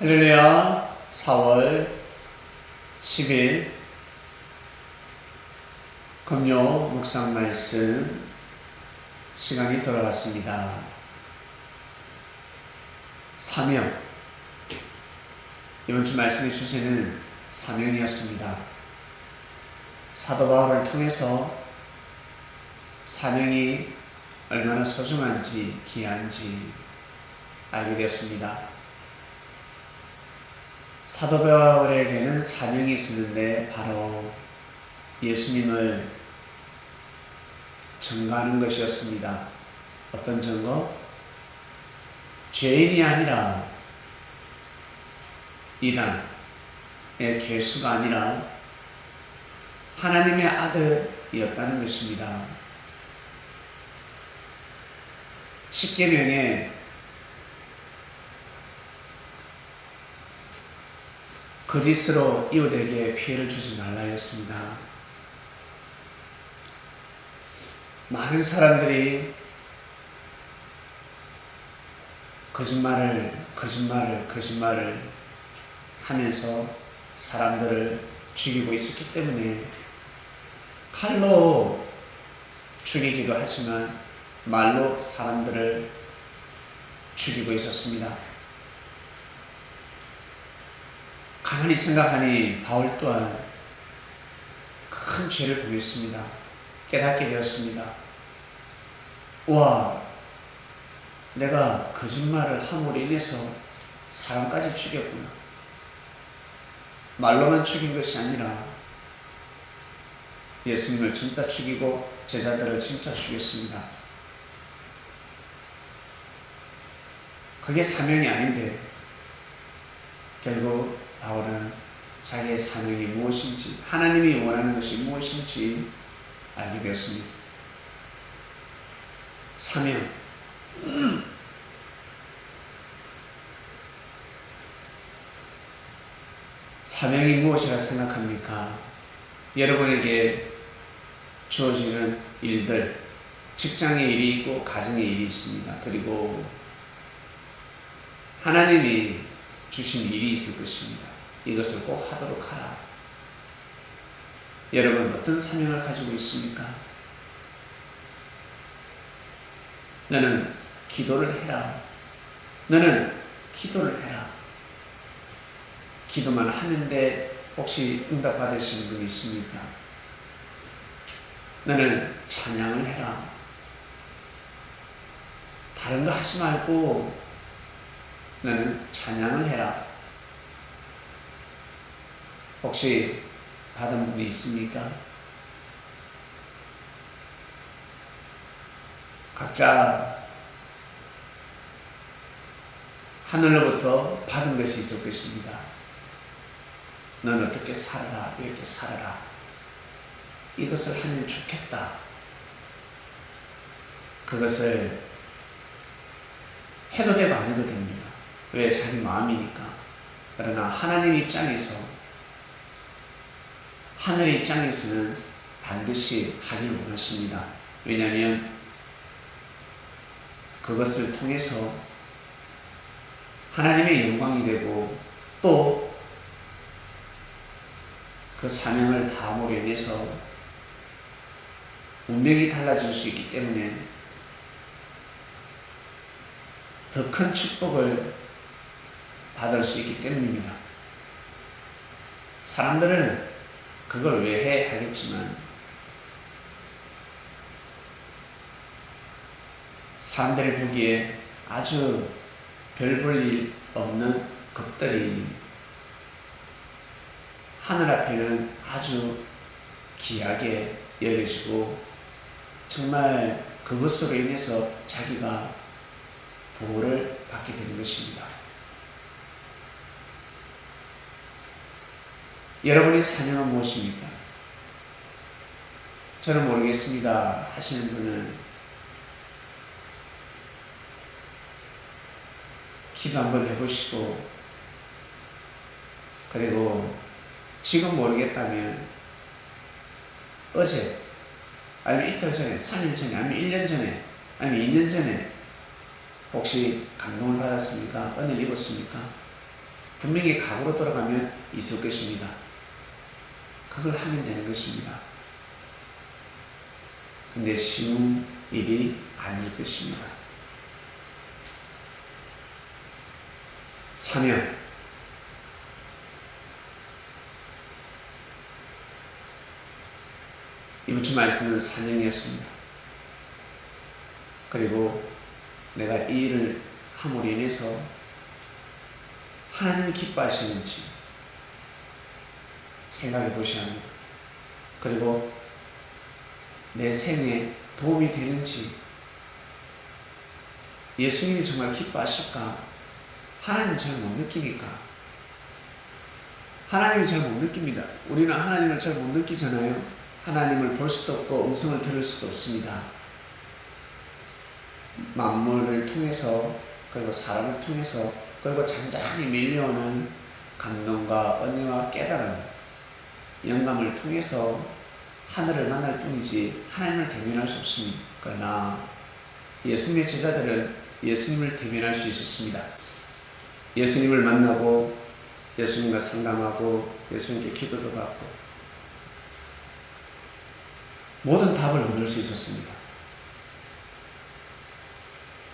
할렐루야 4월 10일 금요 묵상 말씀 시간이 돌아왔습니다. 사명 이번 주 말씀의 주제는 사명이었습니다. 사도 바울을 통해서 사명이 얼마나 소중한지 귀한지 알게 되었습니다. 사도 바울에게는 사명이 있었는데 바로 예수님을 증거하는 것이었습니다. 어떤 증거? 죄인이 아니라 이단의 개수가 아니라 하나님의 아들이었다는 것입니다. 십계명에 거짓으로 이웃에게 피해를 주지 말라였습니다. 많은 사람들이 거짓말을, 거짓말을, 거짓말을 하면서 사람들을 죽이고 있었기 때문에 칼로 죽이기도 하지만 말로 사람들을 죽이고 있었습니다. 가만히 생각하니 바울 또한 큰 죄를 범했습니다. 깨닫게 되었습니다. 와, 내가 거짓말을 함으로 인해서 사람까지 죽였구나. 말로만 죽인 것이 아니라 예수님을 진짜 죽이고 제자들을 진짜 죽였습니다. 그게 사명이 아닌데 결국 바울은 자기의 사명이 무엇인지 하나님이 원하는 것이 무엇인지 알게 되었습니다. 사명 사명이 무엇이라 생각합니까? 여러분에게 주어지는 일들, 직장의 일이 있고 가정의 일이 있습니다. 그리고 하나님이 주신 일이 있을 것입니다. 이것을 꼭 하도록 하라. 여러분 어떤 사명을 가지고 있습니까? 너는 기도를 해라. 너는 기도를 해라. 기도만 하는데 혹시 응답 받으시는 분이 있습니까? 너는 찬양을 해라. 다른 거 하지 말고 너는 찬양을 해라. 혹시 받은 분이 있습니까? 각자 하늘로부터 받은 것이 있을 것입니다. 넌 어떻게 살아라, 이렇게 살아라. 이것을 하면 좋겠다. 그것을 해도 되고 안 해도 됩니다. 왜? 자기 마음이니까. 그러나 하나님 입장에서 하늘 입장에서는 반드시 하길 원하십니다. 왜냐하면 그것을 통해서 하나님의 영광이 되고 또 그 사명을 다함으로 인해서 운명이 달라질 수 있기 때문에 더 큰 축복을 받을 수 있기 때문입니다. 사람들은 그걸 왜 해? 하겠지만 사람들이 보기에 아주 별 볼 일 없는 것들이 하늘 앞에는 아주 귀하게 여겨지고 정말 그것으로 인해서 자기가 보호를 받게 되는 것입니다. 여러분의 사명은 무엇입니까? 저는 모르겠습니다 하시는 분은 기도 한번 해보시고 그리고 지금 모르겠다면 어제 아니면 이틀 전에 3일 전에 아니면 1년 전에 아니면 2년 전에 혹시 감동을 받았습니까? 은혜를 입었습니까? 분명히 각오로 돌아가면 있을 것입니다. 그걸 하면 되는 것입니다. 근데 쉬운 일이 아닐 것입니다. 사명. 이번 주 말씀은 사명이었습니다. 그리고 내가 이 일을 함으로 인해서 하나님이 기뻐하시는지 보셔야 합니다. 그리고 내 생에 도움이 되는지 예수님이 정말 기뻐하실까? 하나님 잘 못 느끼니까. 하나님이 잘 못 느낍니다. 우리는 하나님을 잘 못 느끼잖아요. 하나님을 볼 수도 없고 음성을 들을 수도 없습니다. 만물을 통해서 그리고 사람을 통해서 그리고 잔잔히 밀려오는 감동과 은혜와 깨달음, 영감을 통해서 하늘을 만날 뿐이지 하나님을 대면할 수 없습니다. 그러나 예수님의 제자들은 예수님을 대면할 수 있었습니다. 예수님을 만나고 예수님과 상담하고 예수님께 기도도 받고 모든 답을 얻을 수 있었습니다.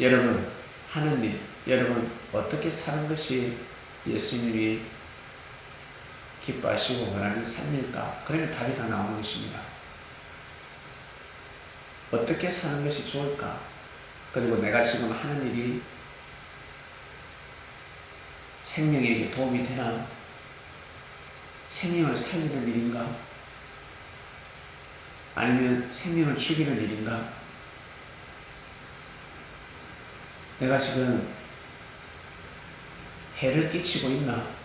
여러분, 하느님, 여러분 어떻게 사는 것이 예수님이 기뻐하시고 원하는 삶일까? 그러면 답이 다 나오는 것입니다. 어떻게 사는 것이 좋을까? 그리고 내가 지금 하는 일이 생명에게 도움이 되나? 생명을 살리는 일인가? 아니면 생명을 죽이는 일인가? 내가 지금 해를 끼치고 있나?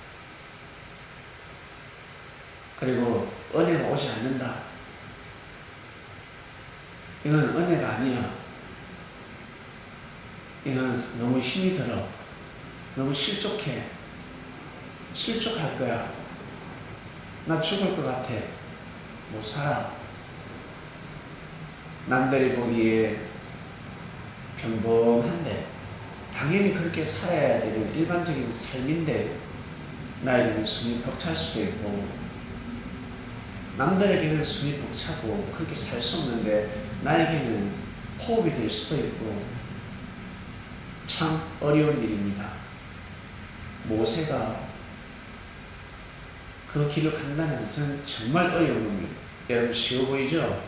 그리고 은혜가 오지 않는다. 이건 은혜가 아니야. 이건 너무 힘이 들어. 너무 실족해. 실족할 거야. 나 죽을 것 같아. 못 살아. 남들이 보기에 평범한데, 당연히 그렇게 살아야 되는 일반적인 삶인데, 나에게는 숨이 벅찰 수도 있고, 남들에게는 숨이 벅차고 그렇게 살 수 없는데, 나에게는 호흡이 될 수도 있고, 참 어려운 일입니다. 모세가 그 길을 간다는 것은 정말 어려운 겁니다. 여러분 쉬워 보이죠?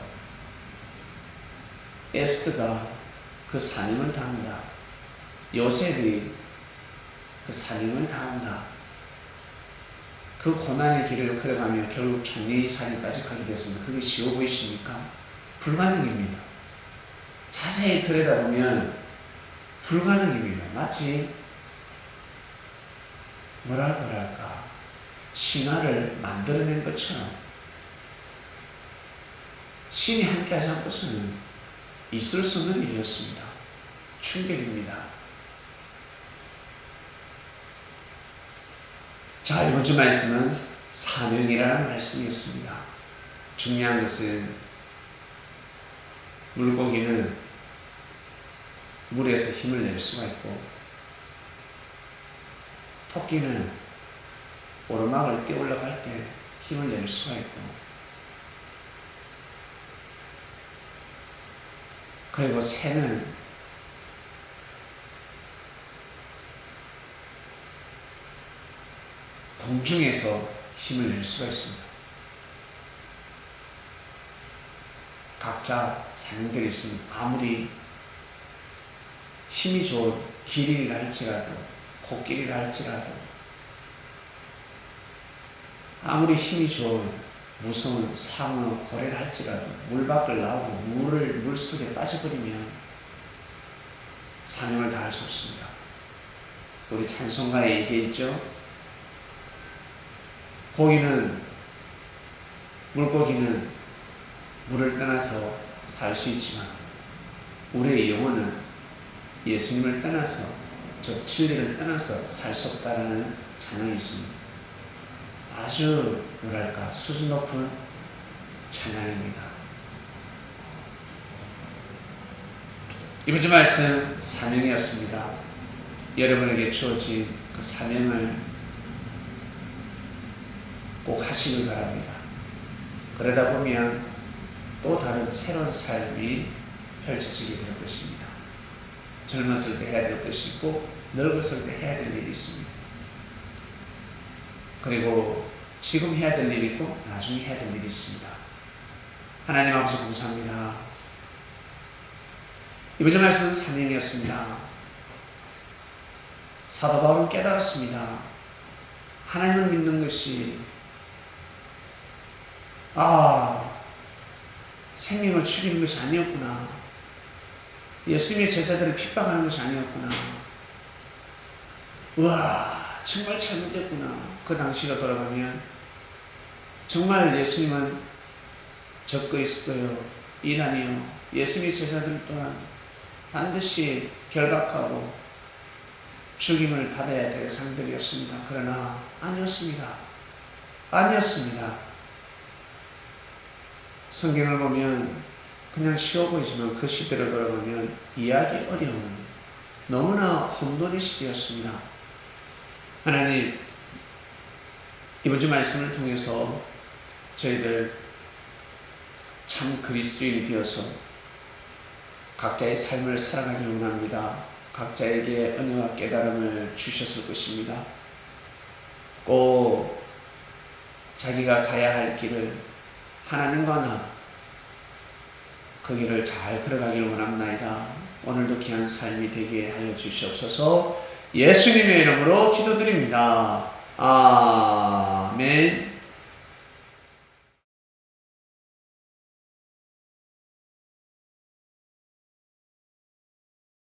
에스더가 그 사명을 다한다. 요셉이 그 사명을 다한다. 그 고난의 길을 걸어가며 결국 총리 사령까지 가게 됐습니다. 그게 쉬워 보이십니까? 불가능입니다. 자세히 들여다보면 불가능입니다. 마치 뭐라 그럴까 신화를 만들어낸 것처럼 신이 함께하지 않고서는 있을 수 없는 일이었습니다. 충격입니다. 자 이번 주 말씀은 사명이라는 말씀이었습니다. 중요한 것은 물고기는 물에서 힘을 낼 수가 있고 토끼는 오르막을 뛰어 올라갈 때 힘을 낼 수가 있고 그리고 새는 공중에서 힘을 낼 수가 있습니다. 각자 사명들이 있습니다. 아무리 힘이 좋은 길이라 할지라도 코끼리라 할지라도 아무리 힘이 좋은 무서운 상어, 고래를 할지라도 물 밖을 나오고 물을 물속에 빠져버리면 사명을 다할 수 없습니다. 우리 찬송가에 얘기했죠. 고기는 물고기는 물을 떠나서 살 수 있지만 우리의 영혼은 예수님을 떠나서 즉 진리를 떠나서 살 수 없다라는 찬양이 있습니다. 아주 뭐랄까 수준 높은 찬양입니다. 이번 주 말씀 사명이었습니다. 여러분에게 주어진 그 사명을 꼭 하시길 바랍니다. 그러다 보면 또 다른 새로운 삶이 펼쳐지게 될 것입니다. 젊었을 때 해야 될 것이 있고 늙었을 때 해야 될 일이 있습니다. 그리고 지금 해야 될 일이 있고 나중에 해야 될 일이 있습니다. 하나님 아버지 감사합니다. 이번 주 말씀은 사명이었습니다. 사도 바울은 깨달았습니다. 하나님을 믿는 것이 아 생명을 죽이는 것이 아니었구나. 예수님의 제자들을 핍박하는 것이 아니었구나. 우와 정말 잘못됐구나. 그 당시로 돌아가면 정말 예수님은 적그리스도요 이단이요 예수님의 제자들 또한 반드시 결박하고 죽임을 받아야 될 상들이었습니다. 그러나 아니었습니다. 아니었습니다. 성경을 보면 그냥 쉬워 보이지만 그 시대로 돌아가면 이해하기 어려운 너무나 혼돈의 시대였습니다. 하나님 이번 주 말씀을 통해서 저희들 참 그리스도인이 되어서 각자의 삶을 살아가길 원합니다. 각자에게 은혜와 깨달음을 주셨을 것입니다. 꼭 자기가 가야 할 길을 하나님과 나, 그 길을 잘 걸어가길 원합나이다. 오늘도 귀한 삶이 되게 하여 주시옵소서 예수님의 이름으로 기도드립니다. 아멘.